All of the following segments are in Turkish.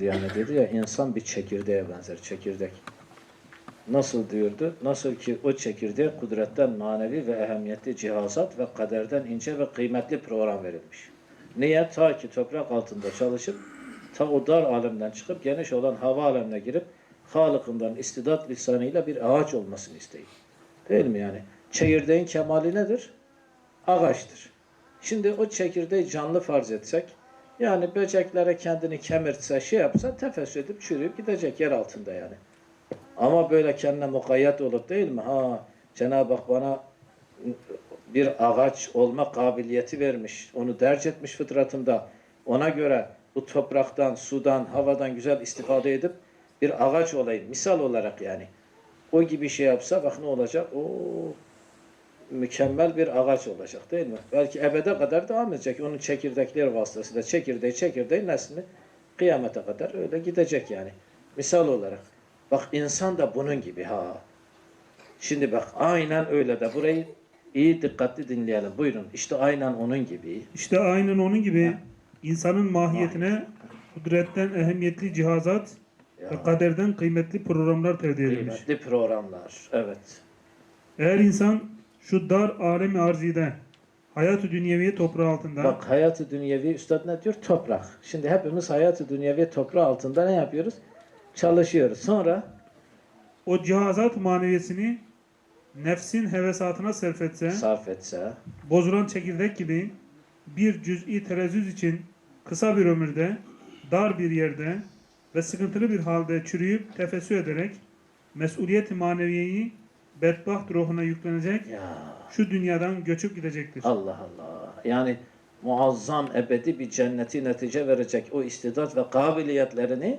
Yani dedi ya insan bir çekirdeğe benzer, çekirdek. Nasıl diyordu? Nasıl ki o çekirdek kudretten manevi ve ehemmiyetli cihazat ve kaderden ince ve kıymetli program verilmiş. Niye? Ta ki toprak altında çalışıp ta o dar alemden çıkıp geniş olan hava alemine girip Halık'ından istidat lisanıyla bir ağaç olmasını isteyin. Değil mi yani? Çekirdeğin kemali nedir? Ağaçtır. Şimdi o çekirdeği canlı farz etsek, yani böceklere kendini kemirtse, şey yapsa tefessüs edip çürüyüp gidecek yer altında yani. Ama böyle kendine mukayyet olup değil mi? Ha Cenab-ı Hak bana bir ağaç olma kabiliyeti vermiş. Onu derc etmiş fıtratımda. Ona göre bu topraktan, sudan, havadan güzel istifade edip bir ağaç olayım. Misal olarak yani. O gibi şey yapsa bak ne olacak? O mükemmel bir ağaç olacak değil mi? Belki ebede kadar devam edecek. Onun çekirdekleri vasıtasıyla çekirdeği çekirdeği neslini kıyamete kadar öyle gidecek yani. Misal olarak. Bak insan da bunun gibi ha. Şimdi bak aynen öyle de burayı iyi dikkatli dinleyelim. Buyurun. İşte aynen onun gibi. İşte aynen onun gibi insanın mahiyetine kudretten ehemmiyetli cihazat Ya, ve kaderden kıymetli programlar tevdi edilmiş. kıymetli programlar. Evet. Eğer insan şu dar alemi arzide hayatı dünyeviye toprağı altında Bak hayatı dünyevi üstad ne diyor? Toprak. Şimdi hepimiz hayatı dünyevi toprağı altında ne yapıyoruz? Çalışıyoruz. Sonra o cihazat maneviyesini nefsin hevesatına sarf etse sarf etse bozulan çekirdek gibi bir cüz'i terezzüz için kısa bir ömürde dar bir yerde ve sıkıntılı bir halde çürüyüp tefessü ederek mesuliyet maneviyeyi bedbaht ruhuna yüklenecek ya şu dünyadan göçüp gidecektir. Allah Allah. Yani muazzam ebedi bir cenneti netice verecek o istidat ve kabiliyetlerini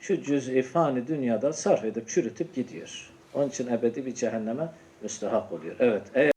şu cüz-i fani dünyada sarf edip çürütüp gidiyor. Onun için ebedi bir cehenneme müstahak oluyor. Evet. Eğer